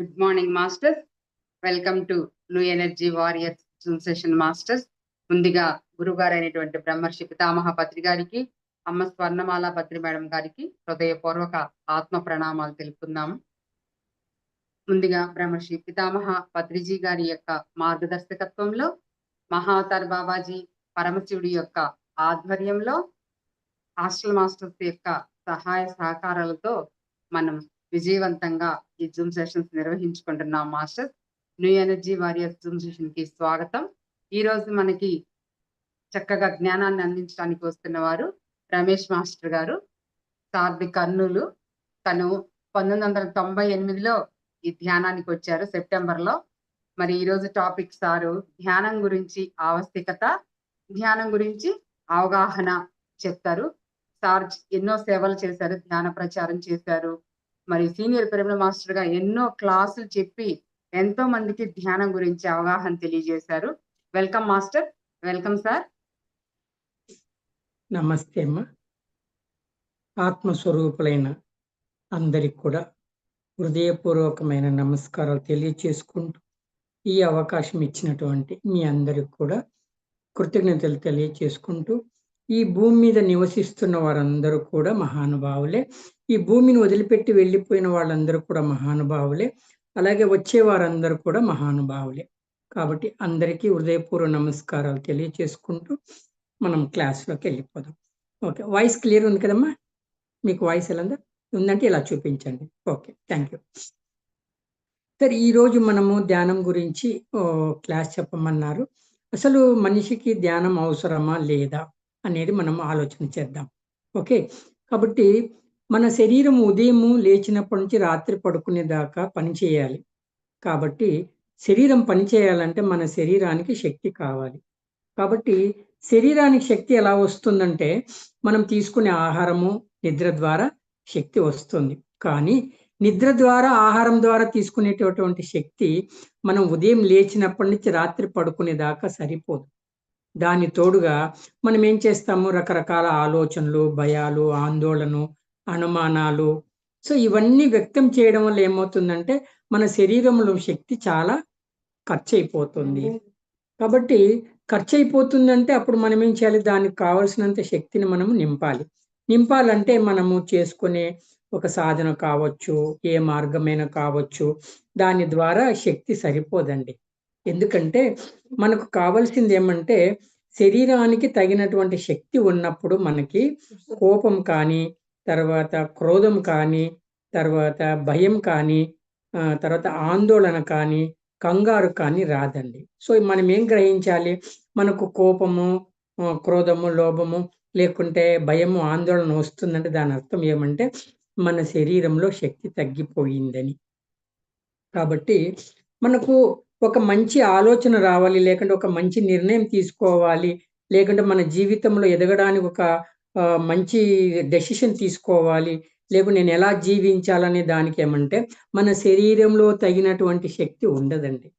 Good morning masters welcome to new energy warriors zoom session masters ముందుగా గురుగారు అయినటువంటి బ్రహ్మర్షి పితామహ పత్రి గారికి అమ్మ స్వర్ణమాల పత్రి మేడం గారికి హృదయపూర్వక ఆత్మ ప్రణామాలు తెలుపుకుందాము. ముందుగా బ్రహ్మర్షి పితామహ పత్రిజీ గారి యొక్క మార్గదర్శకత్వంలో మహావతార్ బాబాజీ పరమశివుడి యొక్క ఆధ్వర్యంలో హాస్టల్ మాస్టర్స్ యొక్క సహాయ సహకారాలతో మనం విజయవంతంగా ఈ Zoom sessions నిర్వహించుకుంటున్నాం masters new energy warriors zoom సెషన్కి స్వాగతం. ఈ రోజు మనకి చక్కగా జ్ఞానాన్ని అందించడానికి వస్తున్న వారు రమేష్ మాస్టర్ గారు సార్ది కర్నూలు తను పంతొమ్మిది వందల తొంభై ఎనిమిదిలో ఈ ధ్యానానికి వచ్చారు సెప్టెంబర్లో మరి ఈ రోజు టాపిక్ సారు ధ్యానం గురించి ఆవశ్యకత ధ్యానం గురించి అవగాహన చెప్తారు. సార్ ఎన్నో సేవలు చేశారు ధ్యాన ప్రచారం చేశారు. మరి సీనియర్ పిరమిడ్ మాస్టర్గా ఎన్నో క్లాసులు చెప్పి ఎంతో మందికి ధ్యానం గురించి అవగాహన తెలియజేశారు. Welcome master. Welcome sir. నమస్తే అమ్మ. ఆత్మస్వరూపులైన అందరికి కూడా హృదయపూర్వకమైన నమస్కారాలు తెలియచేసుకుంటూ ఈ అవకాశం ఇచ్చినటువంటి మీ అందరికి కూడా కృతజ్ఞతలు తెలియచేసుకుంటూ ఈ భూమి మీద నివసిస్తున్న వారందరూ కూడా మహానుభావులే. ఈ భూమిని వదిలిపెట్టి వెళ్ళిపోయిన వాళ్ళందరూ కూడా మహానుభావులే. అలాగే వచ్చే వారందరూ కూడా మహానుభావులే. కాబట్టి అందరికీ హృదయపూర్వ నమస్కారాలు తెలియచేసుకుంటూ మనం క్లాస్లోకి వెళ్ళిపోదాం. ఓకే వాయిస్ క్లియర్ ఉంది కదమ్మా? మీకు వాయిస్ ఎలా ఉందంటే ఇలా చూపించండి. Okay thank you. సరే ఈరోజు మనము ధ్యానం గురించి క్లాస్ చెప్పమన్నారు. అసలు మనిషికి ధ్యానం అవసరమా లేదా అనేది మనం ఆలోచన చేద్దాం. ఓకే కాబట్టి మన శరీరం ఉదయము లేచినప్పటి నుంచి రాత్రి పడుకునే దాకా పని చేయాలి. కాబట్టి శరీరం పని చేయాలంటే మన శరీరానికి శక్తి కావాలి. కాబట్టి శరీరానికి శక్తి ఎలా వస్తుందంటే మనం తీసుకునే ఆహారము నిద్ర ద్వారా శక్తి వస్తుంది. కానీ నిద్ర ద్వారా ఆహారం ద్వారా తీసుకునేటటువంటి శక్తి మనం ఉదయం లేచినప్పటి నుంచి రాత్రి పడుకునే దాకా సరిపోదు. దాని తోడుగా మనం ఏం చేస్తాము? రకరకాల ఆలోచనలు భయాలు ఆందోళన అనుమానాలు. సో ఇవన్నీ వ్యక్తం చేయడం వల్ల ఏమవుతుందంటే మన శరీరంలో శక్తి చాలా ఖర్చు అయిపోతుంది కాబట్టి ఖర్చు అయిపోతుందంటే అప్పుడు మనం ఏం చేయాలి? దానికి కావలసినంత శక్తిని మనము నింపాలి. నింపాలంటే మనము చేసుకునే ఒక సాధన కావచ్చు ఏ మార్గమైనా కావచ్చు దాని ద్వారా శక్తి సరిపోదండి. ఎందుకంటే మనకు కావాల్సింది ఏమంటే శరీరానికి తగినటువంటి శక్తి ఉన్నప్పుడు మనకి కోపం కానీ తర్వాత క్రోధం కానీ తర్వాత భయం కానీ తర్వాత ఆందోళన కానీ కంగారు కానీ రాదండి. సో మనం ఏం గ్రహించాలి? మనకు కోపము క్రోధము లోభము లేకుంటే భయము ఆందోళన వస్తుందంటే దాని అర్థం ఏమంటే మన శరీరంలో శక్తి తగ్గిపోయిందని. కాబట్టి మనకు ఒక మంచి ఆలోచన రావాలి లేకుంటే ఒక మంచి నిర్ణయం తీసుకోవాలి లేకుంటే మన జీవితంలో ఎదగడానికి ఒక మంచి డెసిషన్ తీసుకోవాలి. లేకుంటే నేను ఎలా జీవించాలనే దానికి ఏమంటే మన శరీరంలో తగినటువంటి శక్తి ఉండదండి.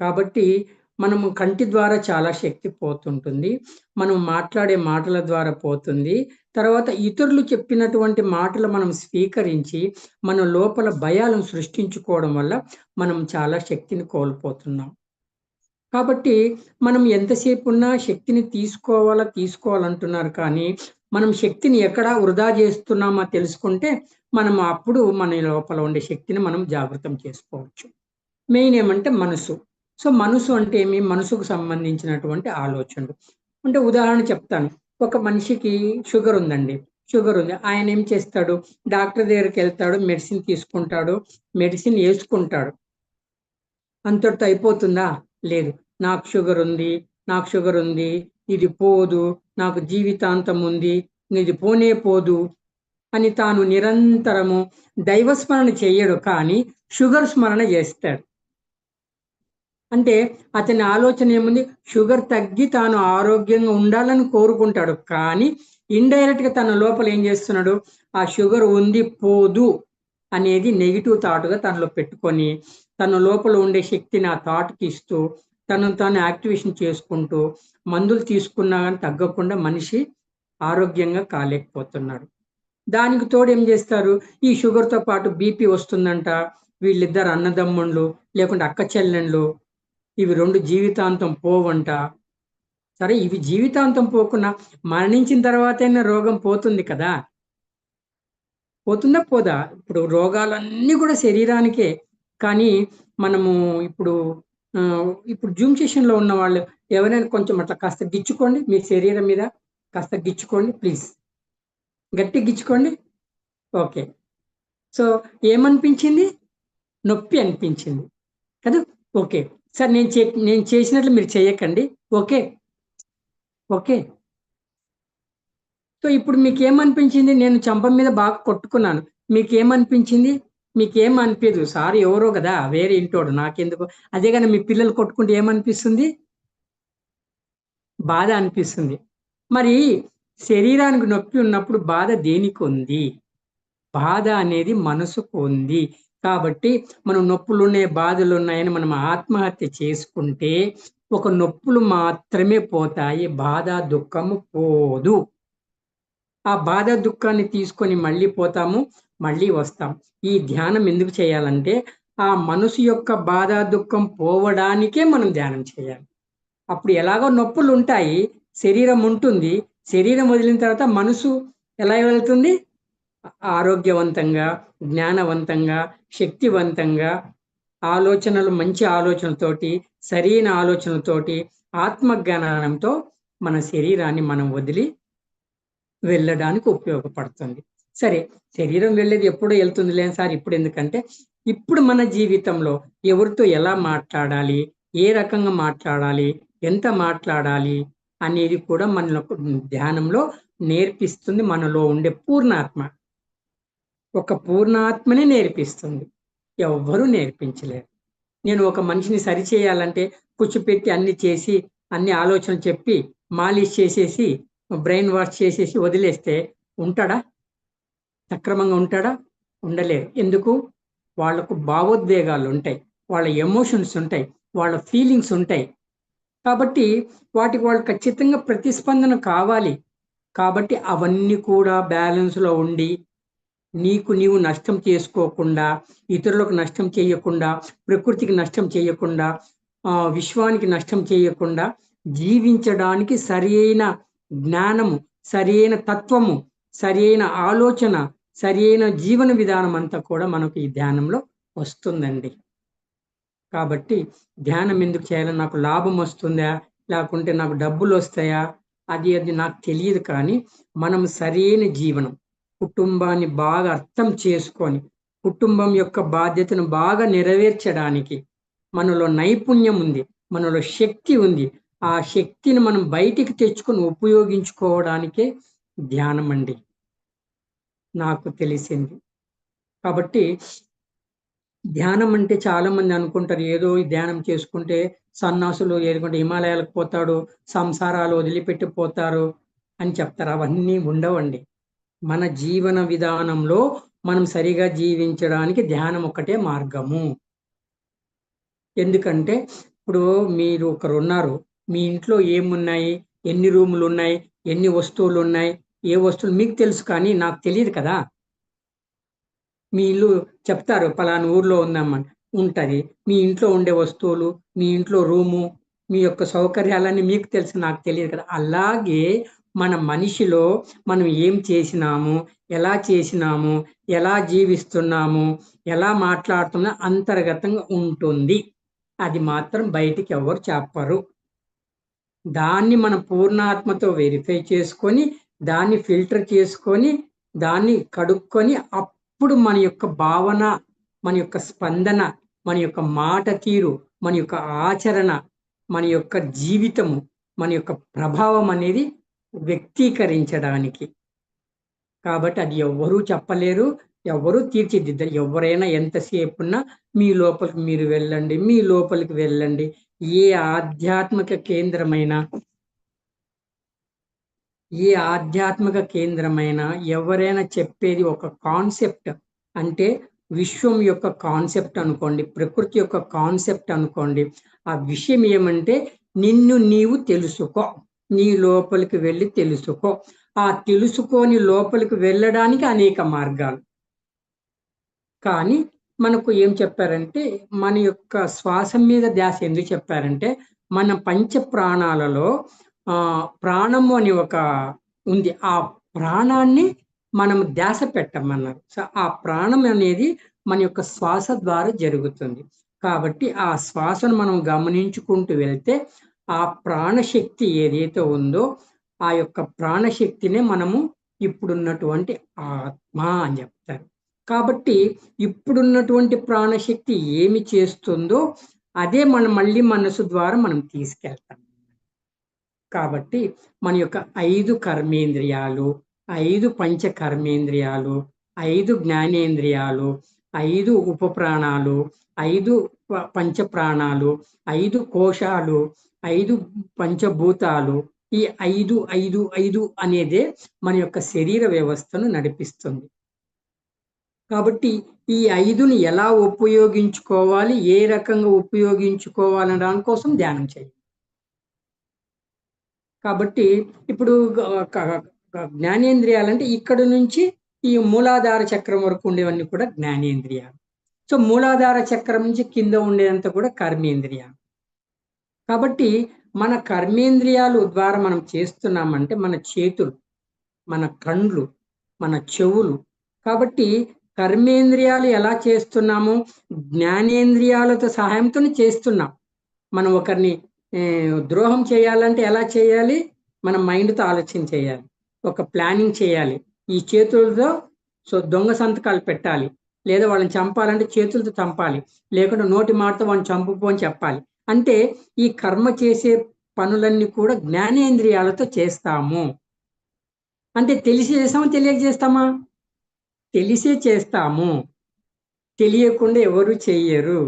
కాబట్టి మనము కంటి ద్వారా చాలా శక్తి పోతుంటుంది. మనం మాట్లాడే మాటల ద్వారా పోతుంది. తర్వాత ఇతరులు చెప్పినటువంటి మాటలు మనం స్వీకరించి మన లోపల భయాలను సృష్టించుకోవడం వల్ల మనం చాలా శక్తిని కోల్పోతున్నాం. కాబట్టి మనం ఎంతసేపు ఉన్నా శక్తిని తీసుకోవాలా తీసుకోవాలంటున్నారు కానీ మనం శక్తిని ఎక్కడ వృధా చేస్తున్నామో తెలుసుకుంటే మనం అప్పుడు మన లోపల ఉండే శక్తిని మనం జాగృతం చేసుకోవచ్చు. మెయిన్ ఏమంటే మనసు. సో మనసు అంటే ఏమి? మనసుకు సంబంధించినటువంటి ఆలోచనలు. అంటే ఉదాహరణ చెప్తాను. ఒక మనిషికి షుగర్ ఉందండి. షుగర్ ఉంది. ఆయన ఏం చేస్తాడు? డాక్టర్ దగ్గరికి వెళ్తాడు మెడిసిన్ తీసుకుంటాడు మెడిసిన్ వేసుకుంటాడు. అంతటితో అయిపోతుందా? లేదు. నాకు షుగర్ ఉంది నాకు షుగర్ ఉంది ఇది పోదు నాకు జీవితాంతం ఉంది ఇది పోనే పోదు అని తాను నిరంతరము దైవస్మరణ చేయడు కానీ షుగర్ స్మరణ చేస్తాడు. అంటే అతని ఆలోచన ఏముంది? షుగర్ తగ్గి తాను ఆరోగ్యంగా ఉండాలని కోరుకుంటాడు కానీ ఇండైరెక్ట్గా తన లోపల ఏం చేస్తున్నాడు? ఆ షుగర్ ఉంది పోదు అనేది నెగిటివ్ థాట్గా తనలో పెట్టుకొని తన లోపల ఉండే శక్తిని ఆ థాట్కి ఇస్తూ తనను తాను యాక్టివేషన్ చేసుకుంటూ మందులు తీసుకున్నా కానీ తగ్గకుండా మనిషి ఆరోగ్యంగా కాలేకపోతున్నాడు. దానికి తోడు ఏం చేస్తారు? ఈ షుగర్తో పాటు బీపీ వస్తుందంట. వీళ్ళిద్దరు అన్నదమ్ముళ్ళు లేకుంటే అక్క చెల్లెళ్ళు ఇవి రెండు జీవితాంతం పోవంట. సరే ఇవి జీవితాంతం పోకుండా మరణించిన తర్వాతైనా రోగం పోతుంది కదా. పోతుందా? పోదా. ఇప్పుడు రోగాలన్నీ కూడా శరీరానికే. కానీ మనము ఇప్పుడు ఇప్పుడు జూమ్ సెషన్లో ఉన్న వాళ్ళు ఎవరైనా కొంచెం అట్లా కాస్త గిచ్చుకోండి. మీ శరీరం మీద కాస్త గిచ్చుకోండి ప్లీజ్. గట్టి గిచ్చుకోండి. ఓకే. సో ఏమనిపించింది? నొప్పి అనిపించింది. కదా? ఓకే. సార్ నేను చే నేను చేసినట్లు మీరు చేయకండి. ఓకే. ఓకే. సో ఇప్పుడు మీకు ఏమనిపించింది నేను చంప మీద బాగా కొట్టుకున్నాను. మీకు ఏమనిపించింది మీకేం అనిపించదు సార్ ఎవరో కదా వేరే ఇంటోడు నాకెందుకు. అదే కానీ మీ పిల్లలు కొట్టుకుంటే ఏమనిపిస్తుంది? బాధ అనిపిస్తుంది. మరి శరీరానికి నొప్పి ఉన్నప్పుడు బాధ దేనికి ఉంది? బాధ అనేది మనసుకు ఉంది. కాబట్టి మనం నొప్పులు ఉన్నాయి బాధలు ఉన్నాయని మనం ఆత్మహత్య చేసుకుంటే ఒక నొప్పులు మాత్రమే పోతాయి బాధ దుఃఖము పోదు. ఆ బాధ దుఃఖాన్ని తీసుకొని మళ్ళీ పోతాము మళ్ళీ వస్తాం. ఈ ధ్యానం ఎందుకు చేయాలంటే ఆ మనసు యొక్క బాధ దుఃఖం పోవడానికే మనం ధ్యానం చేయాలి. అప్పుడు ఎలాగో నొప్పులు ఉంటాయి శరీరం ఉంటుంది. శరీరం వదిలిన తర్వాత మనసు ఎలా వెళ్తుంది? ఆరోగ్యవంతంగా జ్ఞానవంతంగా శక్తివంతంగా ఆలోచనలు మంచి ఆలోచనలతోటి సరైన ఆలోచనలతోటి ఆత్మజ్ఞానంతో మన శరీరాన్ని మనం వదిలి వెళ్ళడానికి ఉపయోగపడుతుంది. సరే శరీరం వెళ్ళేది ఎప్పుడో వెళ్తుంది లేని సార్? ఇప్పుడు ఎందుకంటే ఇప్పుడు మన జీవితంలో ఎవరితో ఎలా మాట్లాడాలి? ఏ రకంగా మాట్లాడాలి? ఎంత మాట్లాడాలి? అనేది కూడా మన ధ్యానంలో నేర్పిస్తుంది మనలో ఉండే పూర్ణాత్మ. ఒక పూర్ణాత్మనే నేర్పిస్తుంది. ఎవ్వరూ నేర్పించలేరు. నేను ఒక మనిషిని సరిచేయాలంటే కూర్చోపెట్టి అన్ని చేసి అన్ని ఆలోచనలు చెప్పి మాలిష్ చేసేసి బ్రెయిన్ వాష్ చేసేసి వదిలేస్తే ఉంటాడా? సక్రమంగా ఉంటాడా? ఉండలేరు ఎందుకు? వాళ్ళకు భావోద్వేగాలు ఉంటాయి. వాళ్ళ ఎమోషన్స్ ఉంటాయి. వాళ్ళ ఫీలింగ్స్ ఉంటాయి. కాబట్టి వాటికి వాళ్ళు ఖచ్చితంగా ప్రతిస్పందన కావాలి. కాబట్టి అవన్నీ కూడా బ్యాలెన్స్లో ఉండి నీకు నీవు నష్టం చేసుకోకుండా ఇతరులకు నష్టం చేయకుండా ప్రకృతికి నష్టం చేయకుండా విశ్వానికి నష్టం చేయకుండా జీవించడానికి సరైన జ్ఞానము సరైన తత్వము సరైన ఆలోచన సరైన జీవన విధానం అంతా కూడా మనకు ఈ ధ్యానంలో వస్తుందండి. కాబట్టి ధ్యానం ఎందుకు చేయాలి? నాకు లాభం వస్తుందా? లేకుంటే నాకు డబ్బులు వస్తాయా? అది అది నాకు తెలియదు కానీ మనం సరైన జీవనం కుటుంబాన్ని బాగా అర్థం చేసుకొని కుటుంబం యొక్క బాధ్యతను బాగా నెరవేర్చడానికి మనలో నైపుణ్యం ఉంది మనలో శక్తి ఉంది ఆ శక్తిని మనం బయటికి తెచ్చుకొని ఉపయోగించుకోవడానికే ధ్యానం అండి నాకు తెలిసింది. కాబట్టి ధ్యానం అంటే చాలా మంది అనుకుంటారు ఏదో ధ్యానం చేసుకుంటే సన్నాసులు ఏదుకుంటే హిమాలయాలకు పోతాడు సంసారాలు వదిలిపెట్టి పోతారు అని చెప్తారు. అవన్నీ ఉండవండి. మన జీవన విధానంలో మనం సరిగా జీవించడానికి ధ్యానం ఒకటే మార్గము. ఎందుకంటే ఇప్పుడు మీరు ఒకరు ఉన్నారు మీ ఇంట్లో ఏమున్నాయి? ఎన్ని రూములు ఉన్నాయి ఎన్ని వస్తువులు ఉన్నాయి ఏ వస్తువులు? మీకు తెలుసు కానీ నాకు తెలియదు కదా. మీ ఇల్లు చెప్తారు పలానా ఊర్లో ఉందమ్మని. ఉంటుంది. మీ ఇంట్లో ఉండే వస్తువులు మీ ఇంట్లో రూము మీ యొక్క సౌకర్యాలన్నీ మీకు తెలుసు నాకు తెలియదు కదా. అలాగే మన మనిషిలో మనం ఏం చేసినాము ఎలా చేసినాము ఎలా జీవిస్తున్నాము ఎలా మాట్లాడుతున్నా అంతర్గతంగా ఉంటుంది. అది మాత్రం బయటికి ఎవరు చెప్పరు. దాన్ని మనం పూర్ణాత్మతో వెరిఫై చేసుకొని దాన్ని ఫిల్టర్ చేసుకొని దాన్ని కడుక్కొని అప్పుడు మన యొక్క భావన మన యొక్క స్పందన మన యొక్క మాట తీరు మన యొక్క ఆచరణ మన యొక్క జీవితము మన యొక్క ప్రభావం అనేది వ్యక్తీకరించడానికి. కాబట్టి అది ఎవ్వరూ చెప్పలేరు ఎవరు తీర్చిదిద్దరు ఎవరైనా ఎంతసేపు ఉన్నా మీ లోపలికి మీరు వెళ్ళండి మీ లోపలికి వెళ్ళండి ఏ ఆధ్యాత్మిక కేంద్రమైన ఏ ఆధ్యాత్మిక కేంద్రమైన ఎవరైనా చెప్పేది ఒక కాన్సెప్ట్ అంటే విశ్వం యొక్క కాన్సెప్ట్ అనుకోండి ప్రకృతి యొక్క కాన్సెప్ట్ అనుకోండి ఆ విషయం ఏమంటే నిన్ను నీవు తెలుసుకో నీ లోపలికి వెళ్ళి తెలుసుకో. ఆ తెలుసుకొని లోపలికి వెళ్ళడానికి అనేక మార్గాలు. కానీ మనకు ఏం చెప్పారంటే మన యొక్క శ్వాస మీద ధ్యాస ఎందుకు చెప్పారంటే మన పంచ ప్రాణాలలో ఆ ప్రాణము అని ఒక ఉంది. ఆ ప్రాణాన్ని మనం ధ్యాస పెట్టమన్నారు. సో ఆ ప్రాణం అనేది మన యొక్క శ్వాస ద్వారా జరుగుతుంది. కాబట్టి ఆ శ్వాసను మనం గమనించుకుంటూ వెళ్తే ఆ ప్రాణశక్తి ఏదైతే ఉందో ఆ యొక్క ప్రాణశక్తినే మనము ఇప్పుడున్నటువంటి ఆత్మ అని చెప్తారు. కాబట్టి ఇప్పుడున్నటువంటి ప్రాణశక్తి ఏమి చేస్తుందో అదే మనం మళ్ళీ మనసు ద్వారా మనం తీసుకెళ్తాం. కాబట్టి మన యొక్క ఐదు కర్మేంద్రియాలు ఐదు పంచ కర్మేంద్రియాలు ఐదు జ్ఞానేంద్రియాలు ఐదు ఉపప్రాణాలు ఐదు పంచ ప్రాణాలు ఐదు కోశాలు ఐదు పంచభూతాలు ఈ ఐదు ఐదు ఐదు అనేదే మన యొక్క శరీర వ్యవస్థను నడిపిస్తుంది. కాబట్టి ఈ ఐదుని ఎలా ఉపయోగించుకోవాలి? ఏ రకంగా ఉపయోగించుకోవాలనే దానికోసం ధ్యానం చేయాలి కాబట్టి ఇప్పుడు జ్ఞానేంద్రియాలంటే ఇక్కడ నుంచి ఈ మూలాధార చక్రం వరకు ఉండేవన్నీ కూడా జ్ఞానేంద్రియాలు. సో మూలాధార చక్రం నుంచి కింద ఉండేదంతా కూడా కర్మేంద్రియాలు. కాబట్టి మన కర్మేంద్రియాలు ద్వారా మనం చేస్తున్నామంటే మన చేతులు మన కండ్లు మన చెవులు. కాబట్టి కర్మేంద్రియాలు ఎలా చేస్తున్నాము? జ్ఞానేంద్రియాలతో సహాయంతో చేస్తున్నాం. మనం ఒకరిని ద్రోహం చేయాలంటే ఎలా చేయాలి? మన మైండ్తో ఆలోచన చేయాలి. ఒక ప్లానింగ్ చేయాలి. ఈ చేతులతో సో దొంగ సంతకాలు పెట్టాలి. లేదా వాళ్ళని చంపాలంటే చేతులతో చంపాలి. లేకుంటే నోటి మాటతో వాళ్ళని చంపుకో అని చెప్పాలి. అంటే ఈ కర్మ చేసే పనులన్నీ కూడా జ్ఞానేంద్రియాలతో చేస్తాము. అంటే తెలిసి చేస్తామా? తెలియక చేస్తామా? తెలిసే చేస్తాము. తెలియకుండా ఎవరు చెయ్యరు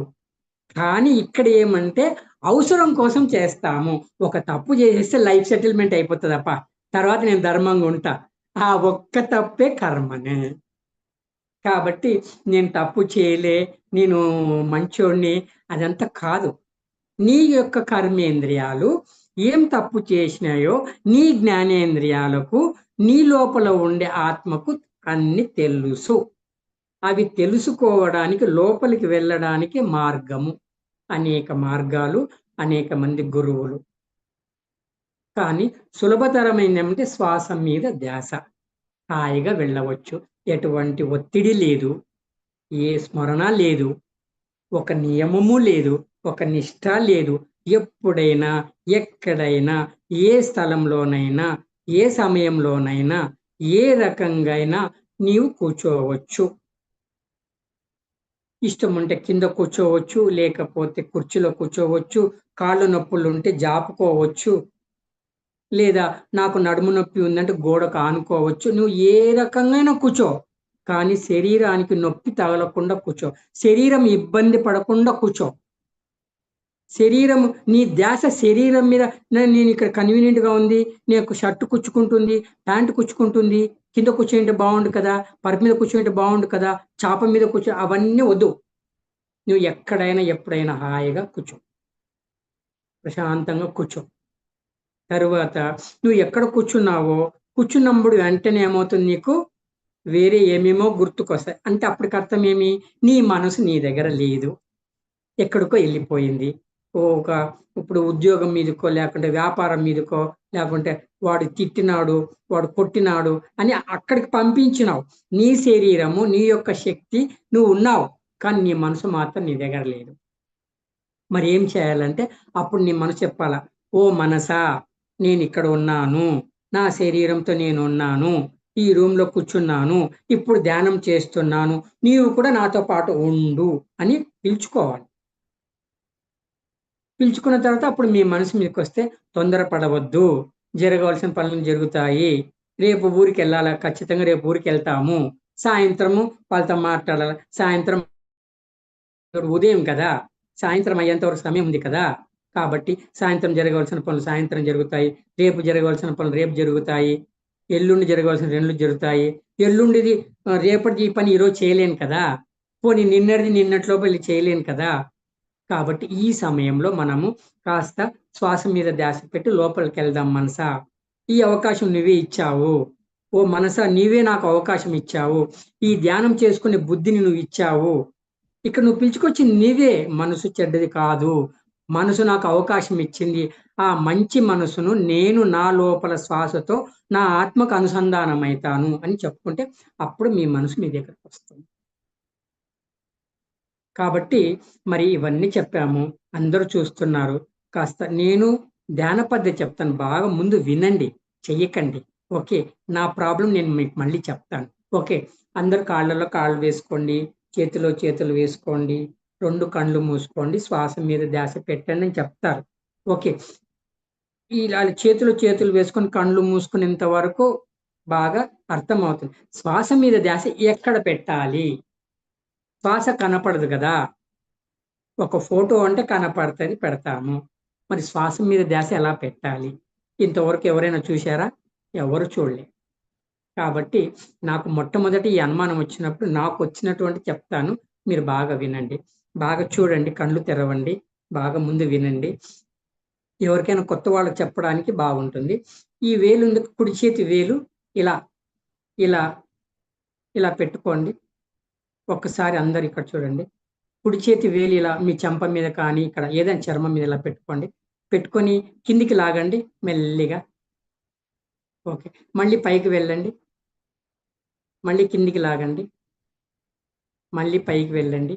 కానీ ఇక్కడ ఏమంటే అవసరం కోసం చేస్తాము. ఒక తప్పు చేసేస్తే లైఫ్ సెటిల్మెంట్ అయిపోతుందప్ప. తర్వాత నేను ధర్మంగా ఉంటా. ఆ ఒక్క తప్పే కర్మనే. కాబట్టి నేను తప్పు చేయలే నేను మంచోడిని అదంతా కాదు. నీ యొక్క కర్మేంద్రియాలు ఏం తప్పు చేసినాయో నీ జ్ఞానేంద్రియాలకు నీ లోపల ఉండే ఆత్మకు అన్ని తెలుసు. అవి తెలుసుకోవడానికి లోపలికి వెళ్ళడానికి మార్గము. అనేక మార్గాలు అనేక మంది గురువులు. కానీ సులభతరమైన ఏమంటే శ్వాస మీద ధ్యాస. హాయిగా వెళ్ళవచ్చు. ఎటువంటి ఒత్తిడి లేదు. ఏ స్మరణ లేదు. ఒక నియమము లేదు. ఒక నిష్ఠ లేదు. ఎప్పుడైనా ఎక్కడైనా ఏ స్థలంలోనైనా ఏ సమయంలోనైనా ఏ రకంగా అయినా నీవు కూర్చోవచ్చు. ఇష్టం ఉంటే కింద కూర్చోవచ్చు లేకపోతే కుర్చీలో కూర్చోవచ్చు కాళ్ళు నొప్పులు ఉంటే జాపుకోవచ్చు లేదా నాకు నడుము నొప్పి ఉందంటే గోడకు ఆనుకోవచ్చు. నువ్వు ఏ రకంగా కూర్చో కానీ శరీరానికి నొప్పి తగలకుండా కూర్చో. శరీరం ఇబ్బంది పడకుండా కూర్చో. శరీరం నీ ధ్యాస శరీరం మీద నేను ఇక్కడ కన్వీనియంట్గా ఉంది ఉంది. నేను షర్ట్ కుచ్చుకుంటుంది ప్యాంట్ కుచ్చుకుంటుంది. కింద కూర్చుంటే బాగుండు కదా పరుపు మీద కూర్చుంటే బాగుండు కదా చాప మీద కూర్చో అవన్నీ వద్దు. నువ్వు ఎక్కడైనా ఎప్పుడైనా హాయిగా కూర్చో. ప్రశాంతంగా కూర్చో. తరువాత నువ్వు ఎక్కడ కూర్చున్నావో కూర్చున్నప్పుడు వెంటనే ఏమవుతుంది నీకు? వేరే ఏమేమో గుర్తుకొస్తాయి. అంటే అప్పటికి అర్థం ఏమి? నీ మనసు నీ దగ్గర లేదు. ఎక్కడికో వెళ్ళిపోయింది. ఒక ఇప్పుడు ఉద్యోగం మీదకో లేకుంటే వ్యాపారం మీదకో లేకుంటే వాడు తిట్టినాడు వాడు కొట్టినాడు అని అక్కడికి పంపించినావు. నీ శరీరము నీ యొక్క శక్తి నువ్వు ఉన్నావు. కానీ నీ మనసు మాత్రం నీ దగ్గర లేదు. మరి ఏం చేయాలంటే అప్పుడు నీ మనసు చెప్పాలా ఓ మనసా నేను ఇక్కడ ఉన్నాను. నా శరీరంతో నేను ఉన్నాను. ఈ రూమ్లో కూర్చున్నాను. ఇప్పుడు ధ్యానం చేస్తున్నాను. నీవు కూడా నాతో పాటు ఉండు అని పిలుచుకోవాలి. పిలుచుకున్న తర్వాత అప్పుడు మీ మనసు మీకు వస్తే తొందరపడవద్దు. జరగవలసిన పనులు జరుగుతాయి. రేపు ఊరికి వెళ్ళాలా? ఖచ్చితంగా రేపు ఊరికి వెళ్తాము. సాయంత్రము వాళ్ళతో మాట్లాడాలి? సాయంత్రం ఉదయం కదా? సాయంత్రం అయ్యేంతవరకు సమయం ఉంది కదా? కాబట్టి సాయంత్రం జరగవలసిన పనులు సాయంత్రం జరుగుతాయి. రేపు జరగవలసిన పనులు రేపు జరుగుతాయి. ఎల్లుండి జరగవలసిన రెండు జరుగుతాయి. ఎల్లుండిది రేపటిది ఈ పని ఈరోజు చేయలేను కదా? పోనీ నిన్నటిది నిన్నట్లో వెళ్ళి చేయలేను కదా? కాబట్టి ఈ సమయంలో మనము కాస్త శ్వాస మీద ధ్యాస పెట్టి లోపలికి వెళ్దాం మనసా? ఈ అవకాశం నువ్వే ఇచ్చావు. ఓ మనస నీవే నాకు అవకాశం ఇచ్చావు. ఈ ధ్యానం చేసుకునే బుద్ధిని నువ్వు ఇచ్చావు. ఇక్కడ నువ్వు పిలుచుకొచ్చి నీవే. మనసు చెడ్డది కాదు. మనసు నాకు అవకాశం ఇచ్చింది. ఆ మంచి మనసును నేను నా లోపల శ్వాసతో నా ఆత్మకు అనుసంధానమైతాను అని చెప్పుకుంటే అప్పుడు మీ మనసు మీ దగ్గరకు వస్తుంది. కాబట్టి మరి ఇవన్నీ చెప్పాము. అందరూ చూస్తున్నారు. కాస్త నేను ధ్యాన పద్ధతి చెప్తాను. బాగా ముందు వినండి. చెయ్యకండి. ఓకే. నా ప్రాబ్లం నేను మీకు మళ్ళీ చెప్తాను. ఓకే. అందరు కాళ్ళలో కాళ్ళు వేసుకోండి. చేతిలో చేతులు వేసుకోండి. రెండు కళ్ళు మూసుకోండి. శ్వాస మీద ధ్యాస పెట్టండి అని చెప్తారు. ఓకే. ఇలా చేతులు చేతులు వేసుకొని కళ్ళు మూసుకునేంత వరకు బాగా అర్థమవుతుంది. శ్వాస మీద ధ్యాస ఎక్కడ పెట్టాలి? శ్వాస కనపడదు కదా. ఒక ఫోటో అంటే కనపడుతుంది పెడతాము. మరి శ్వాస మీద ధ్యాస ఎలా పెట్టాలి? ఇంతవరకు ఎవరైనా చూశారా? ఎవరు చూడలే. కాబట్టి నాకు మొట్టమొదటి ఈ అనుమానం వచ్చినప్పుడు నాకు వచ్చినటువంటి చెప్తాను మీరు బాగా వినండి. బాగా చూడండి కళ్ళు తెరవండి బాగా ముందు వినండి. ఎవరికైనా కొత్త వాళ్ళకి చెప్పడానికి బాగుంటుంది. ఈ వేలు కుడి చేతి వేలు ఇలా ఇలా ఇలా పెట్టుకోండి. ఒక్కసారి అందరు ఇక్కడ చూడండి. కుడి చేతి వేలు ఇలా మీ చెంప మీద కానీ ఇక్కడ ఏదైనా చర్మం మీద ఇలా పెట్టుకోండి. పెట్టుకొని కిందికి లాగండి మెల్లిగా. ఓకే. మళ్ళీ పైకి వెళ్ళండి. మళ్ళీ కిందికి లాగండి. మళ్ళీ పైకి వెళ్ళండి.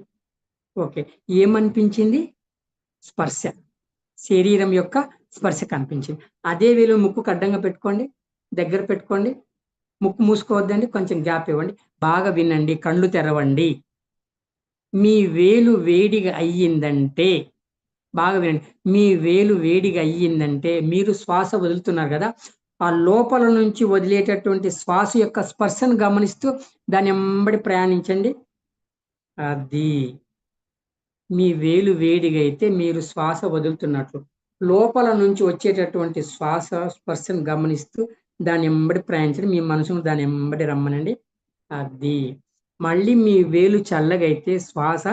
ఓకే. ఏమనిపించింది? స్పర్శ. శరీరం యొక్క స్పర్శ కనిపించింది. అదే వేలు ముక్కు అడ్డంగా పెట్టుకోండి. దగ్గర పెట్టుకోండి. ముక్కు మూసుకోవద్దండి కొంచెం గ్యాప్ ఇవ్వండి. బాగా వినండి కళ్ళు తెరవండి. మీ వేలు వేడిగా అయ్యిందంటే బాగా వినండి. మీ వేలు వేడిగా అయ్యిందంటే మీరు శ్వాస వదులుతున్నారు కదా ఆ లోపల నుంచి వదిలేటటువంటి శ్వాస యొక్క స్పర్శను గమనిస్తూ దాని ఎంబడి ప్రయాణించండి. అది మీ వేలు వేడిగా అయితే మీరు శ్వాస వదులుతున్నట్లు. లోపల నుంచి వచ్చేటటువంటి శ్వాస స్పర్శను గమనిస్తూ దాని ఎంబడి ప్రయాణించండి. మీ మనసును దాని ఎంబడి రమ్మనండి. అది మళ్ళీ మీ వేలు చల్లగైతే శ్వాస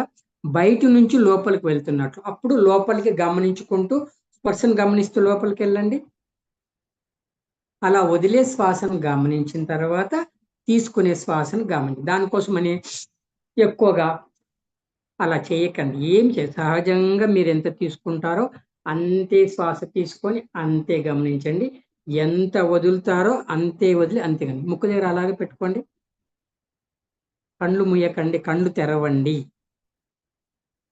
బయట నుంచి లోపలికి వెళ్తున్నట్లు. అప్పుడు లోపలికి గమనించుకుంటూ స్పర్శను గమనిస్తూ లోపలికి వెళ్ళండి. అలా వదిలే శ్వాసను గమనించిన తర్వాత తీసుకునే శ్వాసను గమనించి దానికోసమని ఎక్కువగా అలా చేయకండి. ఏం చే సహజంగా మీరు ఎంత తీసుకుంటారో అంతే శ్వాస తీసుకొని అంతే గమనించండి. ఎంత వదులుతారో అంతే వదిలి అంతే కానీ ముక్కు దగ్గర అలాగే పెట్టుకోండి. కళ్ళు ముయ్యకండి కళ్ళు తెరవండి.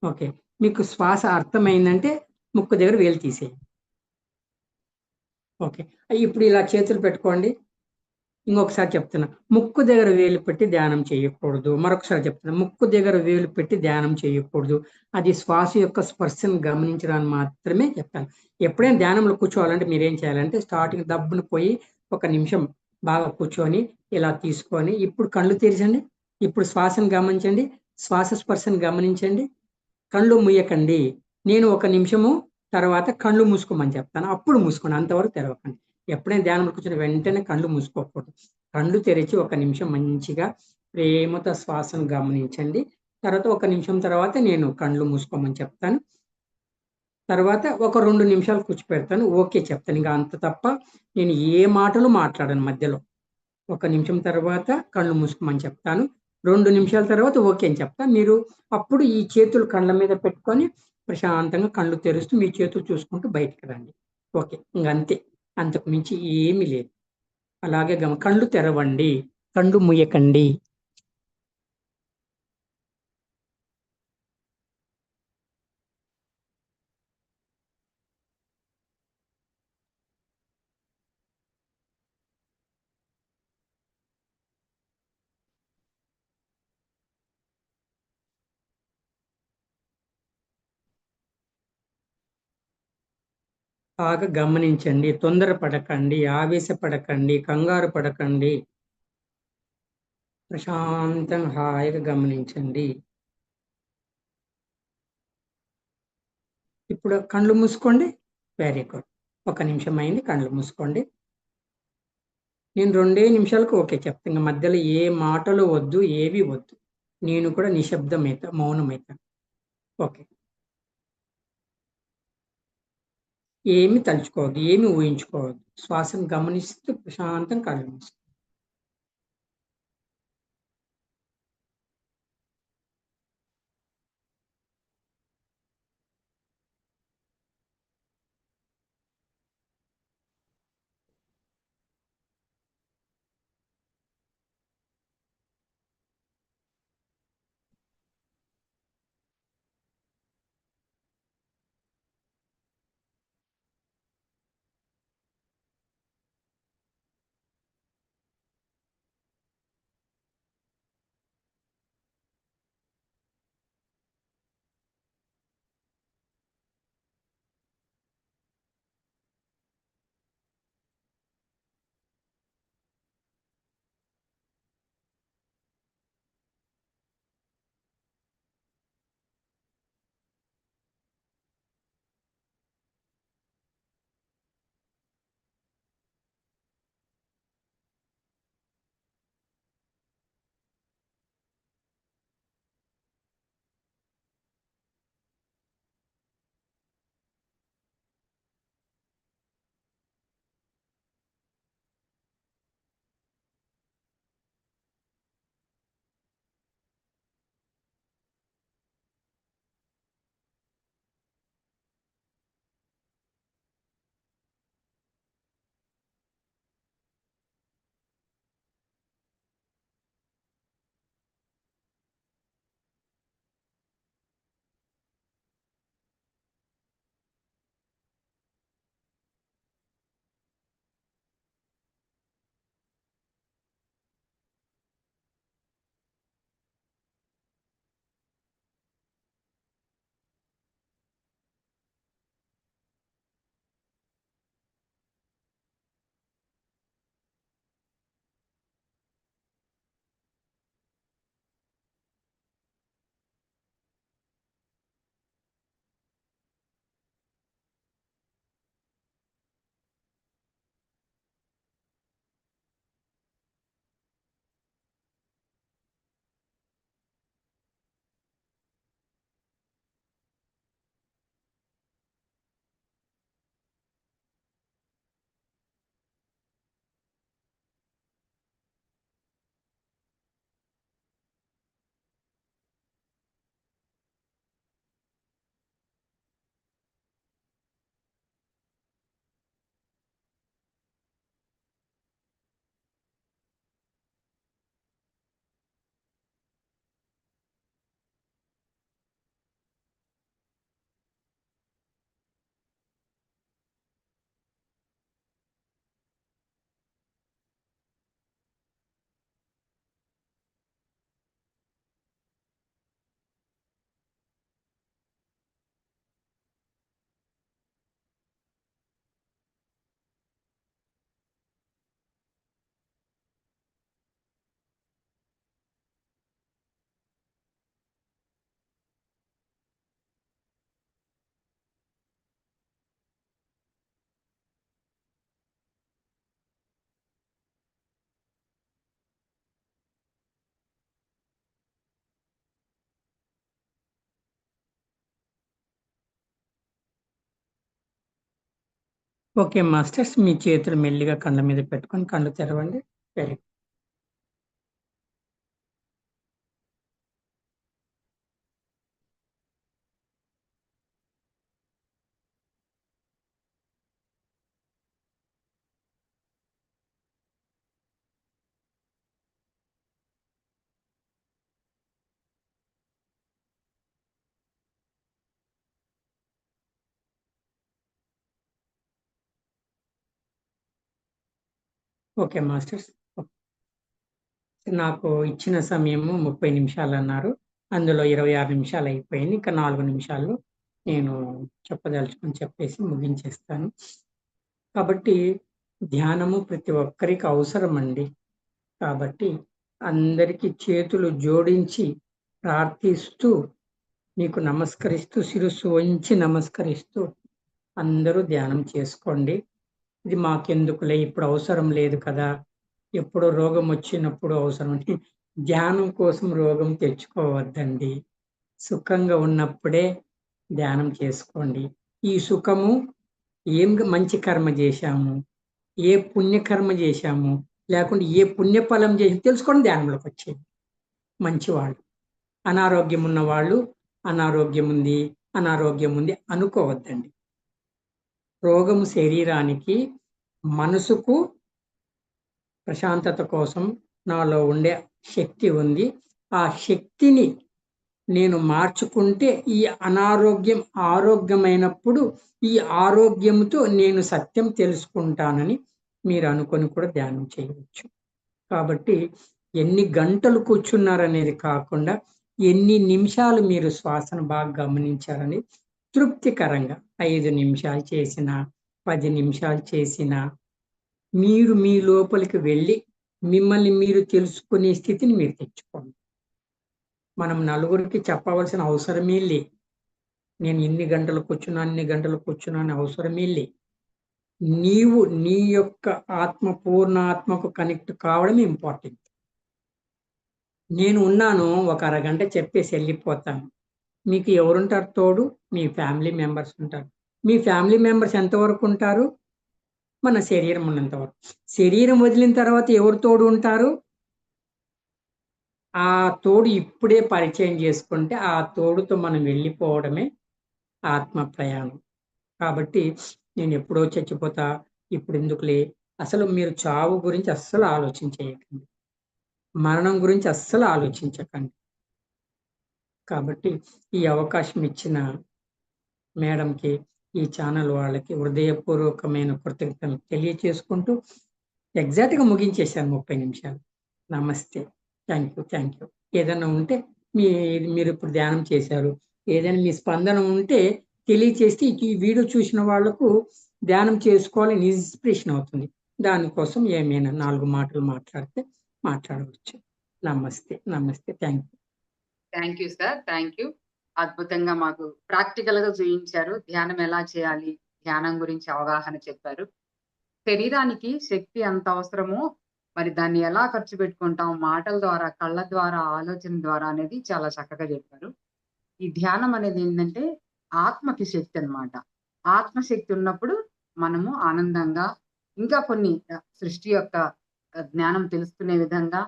ఓకే. మీకు శ్వాస అర్థమైందంటే ముక్కు దగ్గర వేలు తీసేయండి. ఓకే. ఇప్పుడు ఇలా చేతులు పెట్టుకోండి. ఇంకొకసారి చెప్తున్నా. ముక్కు దగ్గర వేలు పెట్టి ధ్యానం చేయకూడదు. మరొకసారి చెప్తున్నా. ముక్కు దగ్గర వేలు పెట్టి ధ్యానం చేయకూడదు. అది శ్వాస యొక్క స్పర్శను గమనించడానికి మాత్రమే చెప్తాను ఎప్పుడైనా ధ్యానంలో కూర్చోవాలంటే మీరేం చేయాలంటే స్టార్టింగ్ దబ్బును పోయి ఒక నిమిషం బాగా కూర్చొని ఇలా తీసుకొని ఇప్పుడు కళ్ళు తెరిచండి. ఇప్పుడు శ్వాసను గమనించండి. శ్వాస స్పర్శను గమనించండి. కళ్ళు ముయ్యకండి నేను ఒక నిమిషము తర్వాత కళ్ళు మూసుకోమని చెప్తాను. అప్పుడు మూసుకోండి. అంతవరకు తెరవకండి. ఎప్పుడైనా ధ్యానంలో కూర్చుని వెంటనే కళ్ళు మూసుకోకూడదు. కళ్ళు తెరిచి ఒక నిమిషం మంచిగా ప్రేమతో శ్వాసను గమనించండి. తర్వాత ఒక నిమిషం తర్వాత నేను కళ్ళు మూసుకోమని చెప్తాను. తర్వాత ఒక రెండు నిమిషాలు కూర్చోపెడతాను. ఓకే చెప్తాను. ఇంకా అంత తప్ప నేను ఏ మాటలు మాట్లాడను మధ్యలో. ఒక నిమిషం తర్వాత కళ్ళు మూసుకోమని చెప్తాను. రెండు నిమిషాల తర్వాత ఓకే అని చెప్తాను. మీరు అప్పుడు ఈ చేతులు కళ్ళ మీద పెట్టుకొని ప్రశాంతంగా కళ్ళు తెరుస్తూ మీ చేతులు చూసుకుంటూ బయటికి రండి. ఓకే. ఇంక అంతకు మించి ఏమీ లేదు. అలాగే గమ కళ్ళు తెరవండి కళ్ళు ముయ్యకండి బాగా గమనించండి తొందరపడకండి ఆవేశపడకండి కంగారు పడకండి. ప్రశాంతంగా హాయిగా గమనించండి. ఇప్పుడు కళ్ళు మూసుకోండి. వెరీ గుడ్ ఒక నిమిషం అయింది కళ్ళు మూసుకోండి. నేను రెండే నిమిషాలకు ఓకే చెప్తాను ఇంకా మధ్యలో ఏ మాటలు వద్దు ఏవి వద్దు. నేను కూడా నిశ్శబ్దం అవుతా మౌనం అవుతాను ఓకే. ఏమి తలుచుకోవద్దు ఏమి ఊహించుకోవద్దు. శ్వాసను గమనిస్తూ ప్రశాంతం కళ్ళు ఓకే మాస్టర్స్ మీ చేతులు మెల్లిగా కళ్ళ మీద పెట్టుకొని కళ్ళు తెరవండి. Very okay masters. నాకు ఇచ్చిన సమయము ముప్పై నిమిషాలు అన్నారు. అందులో ఇరవై ఆరు నిమిషాలు అయిపోయింది. ఇంకా నాలుగు నిమిషాలు నేను చెప్పదలుచుకొని చెప్పేసి ముగించేస్తాను. కాబట్టి ధ్యానము ప్రతి ఒక్కరికి అవసరం అండి కాబట్టి అందరికీ చేతులు జోడించి ప్రార్థిస్తూ మీకు నమస్కరిస్తూ శిరస్సు వంచి నమస్కరిస్తూ అందరూ ధ్యానం చేసుకోండి. ఇది మాకెందుకులే ఇప్పుడు అవసరం లేదు కదా. ఎప్పుడో రోగం వచ్చినప్పుడు అవసరం. అంటే ధ్యానం కోసం రోగం తెచ్చుకోవద్దండి. సుఖంగా ఉన్నప్పుడే ధ్యానం చేసుకోండి. ఈ సుఖము ఏం మంచి కర్మ చేశాము? ఏ పుణ్యకర్మ చేశాము? లేకుంటే ఏ పుణ్యఫలం చేసి తెలుసుకోవడం ధ్యానంలోకి వచ్చేది. మంచివాళ్ళు. అనారోగ్యం ఉన్న వాళ్ళు అనారోగ్యం ఉంది అనారోగ్యం ఉంది అనుకోవద్దండి. రోగము శరీరానికి మనసుకు ప్రశాంతత కోసం నాలో ఉండే శక్తి ఉంది. ఆ శక్తిని నేను మార్చుకుంటే ఈ అనారోగ్యం ఆరోగ్యమైనప్పుడు ఈ ఆరోగ్యంతో నేను సత్యం తెలుసుకుంటానని మీరు అనుకొని కూడా ధ్యానం చేయవచ్చు. కాబట్టి ఎన్ని గంటలు కూర్చున్నారనేది కాకుండా ఎన్ని నిమిషాలు మీరు శ్వాసను బాగా గమనించారని తృప్తికరంగా ఐదు నిమిషాలు చేసిన పది నిమిషాలు చేసిన మీరు మీ లోపలికి వెళ్ళి మిమ్మల్ని మీరు తెలుసుకునే స్థితిని మీరు తెచ్చుకోండి. మనం నలుగురికి చెప్పవలసిన అవసరమే లే. నేను ఇన్ని గంటలు కూర్చున్నా అన్ని గంటలు కూర్చున్నా అనే అవసరమే లే. నీవు నీ యొక్క ఆత్మ పూర్ణ ఆత్మకు కనెక్ట్ కావడం ఇంపార్టెంట్. నేను ఉన్నాను ఒక అరగంట చెప్పేసి వెళ్ళిపోతాను. మీకు ఎవరుంటారు తోడు? మీ ఫ్యామిలీ మెంబర్స్ ఉంటారు. మీ ఫ్యామిలీ మెంబర్స్ ఎంతవరకు ఉంటారు? మన శరీరం ఉన్నంత వరకు. శరీరం వదిలిన తర్వాత ఎవరు తోడు ఉంటారు? ఆ తోడు ఇప్పుడే పరిచయం చేసుకుంటే ఆ తోడుతో మనం వెళ్ళిపోవడమే ఆత్మ ప్రయాణం. కాబట్టి నేను ఎప్పుడో చచ్చిపోతా ఇప్పుడు ఎందుకులే? అసలు మీరు చావు గురించి అస్సలు ఆలోచించేయకండి మరణం గురించి అస్సలు ఆలోచించకండి. కాబట్టి ఈ అవకాశం ఇచ్చిన మేడంకి ఈ ఛానల్ వాళ్ళకి హృదయపూర్వకమైన కృతజ్ఞతలు తెలియచేసుకుంటూ ఎగ్జాక్ట్గా ముగించేశాను ముప్పై నిమిషాలు. నమస్తే. Thank you thank you. ఏదైనా ఉంటే మీ మీరు ఇప్పుడు ధ్యానం చేశారు. ఏదైనా మీ స్పందన ఉంటే తెలియచేస్తే ఈ వీడియో చూసిన వాళ్ళకు ధ్యానం చేసుకోవాలని ఇన్స్పిరేషన్ అవుతుంది. దానికోసం ఏమైనా నాలుగు మాటలు మాట్లాడితే మాట్లాడవచ్చు. నమస్తే నమస్తే. Thank you. Thank you sir thank you అద్భుతంగా మాకు ప్రాక్టికల్గా చూపించారు ధ్యానం ఎలా చేయాలి? ధ్యానం గురించి అవగాహన చెప్పారు. శరీరానికి శక్తి ఎంత అవసరమో మరి దాన్ని ఎలా ఖర్చు పెట్టుకుంటాం మాటల ద్వారా కళ్ళ ద్వారా ఆలోచన ద్వారా అనేది చాలా చక్కగా చెప్పారు. ఈ ధ్యానం అనేది ఏంటంటే ఆత్మకి శక్తి అన్నమాట. ఆత్మశక్తి ఉన్నప్పుడు మనము ఆనందంగా ఇంకా కొన్ని సృష్టి యొక్క జ్ఞానం తెలుసుకునే విధంగా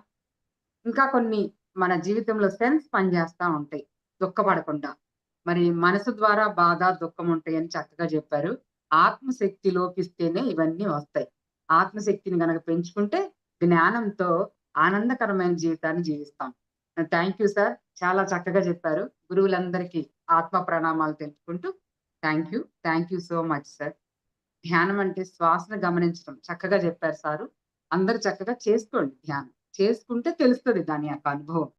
ఇంకా కొన్ని మన జీవితంలో సెన్స్ పనిచేస్తూ ఉంటాయి దుఃఖపడకుండా. మరి మనసు ద్వారా బాధ దుఃఖం ఉంటాయి అని చక్కగా చెప్పారు. ఆత్మశక్తి లోపిస్తేనే ఇవన్నీ వస్తాయి. ఆత్మశక్తిని గనక పెంచుకుంటే జ్ఞానంతో ఆనందకరమైన జీవితాన్ని జీవిస్తాం. Thank you sir. చాలా చక్కగా చెప్పారు. గురువులందరికీ ఆత్మ ప్రణామాలు తెలుపుకుంటూ thank you. Thank you so much sir. ధ్యానం అంటే శ్వాసను గమనించడం. చక్కగా చెప్పారు సారు. అందరు చక్కగా చేసుకోండి ధ్యానం. చేసుకుంటే తెలుస్తుంది దాని యొక్క అనుభవం.